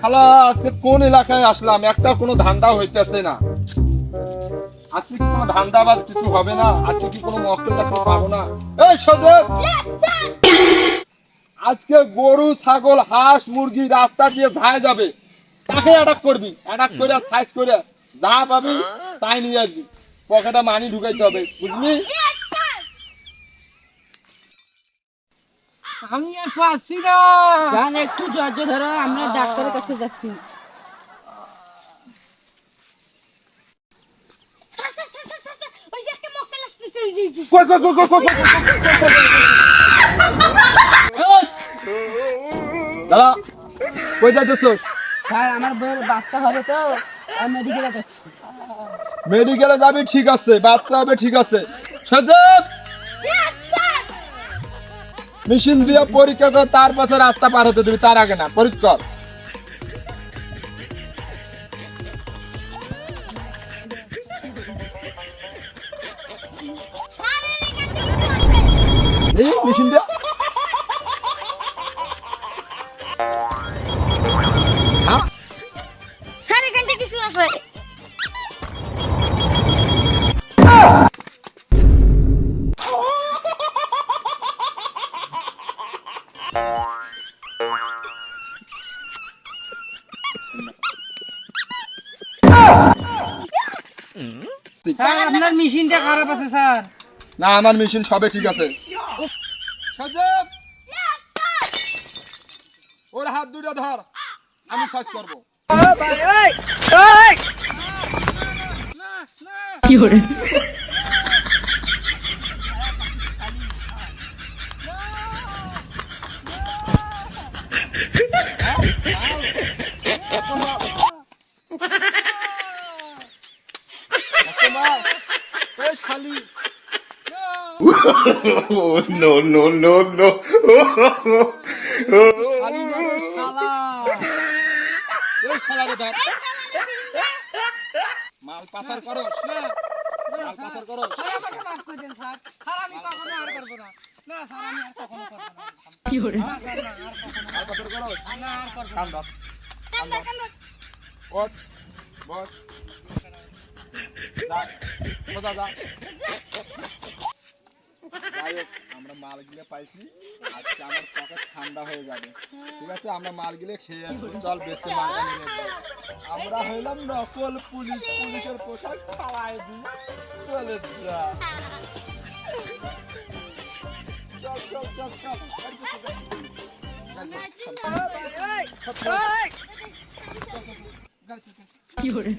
শালা, আজকে কোন এলাকায় আসলাম? একটা কোনো ধান্দা হইতেছে না। আজকে কি কোনো কিছু হবে না? আজকে কি কোনো পাবো না? এই আজকে গরু, ছাগল, হাঁস, মুরগি রাস্তা দিয়ে ধায় যাবে। তাকে অ্যাটাক করবি। অ্যাটাক করে সাইজ করে যা পাবি, তাই নিয়ে আসবি। পকেটে মানি ঢুকাইতে হবে, বুঝলি? আমি আর পাচ্ছি না। জান একটু ধৈর্য ধরো আমরা ডাক্তারের কাছে যাচ্ছি। কই কই কই কই কই। দাদা কই স্যার আমার বউয়ের বাচ্চা হবে তো মেডিকেলে মেডিকেলে যাবি ঠিক আছে। বাচ্চা হবে ঠিক আছে। সজব মেশিন দিয়ে পরীক্ষা কর তার পাশে রাস্তা পার হতে দিবি, তার আগে না, পরীক্ষা কর। মেশিন দিয়ে স্যার আপনার মেশিনটা খারাপ আছে স্যার। না আমার মেশিন সবে ঠিক আছে। সজীব! ওর হাত দুটো ধর। আমি কাজ করব। এই শালি Oh, no, no, no, no. শালি শালা মাল পাচার করো মাল পাচার করো স্যার আমাকে মাফ করে দেন স্যার। স্যার আমি কখনো আর করব না। না স্যার আমি আর কখনো করব না। কি করে মাল পাচার করো না? আর করব কান ধর কান্দা কান্দা বস বস যাই হোক, আমরা মাল গিলে পাইছি আজকে আমার পকেট ঠান্ডা হয়ে যাবে। ঠিক আছে আমরা মাল গিলে খেয়ে আসব। চল বেশি মালটা নিয়ে আমরা হইলাম নকল পুলিশ পুলিশের পোশাক খাওয়াই দিই চলে যা। চল, চল। কি করে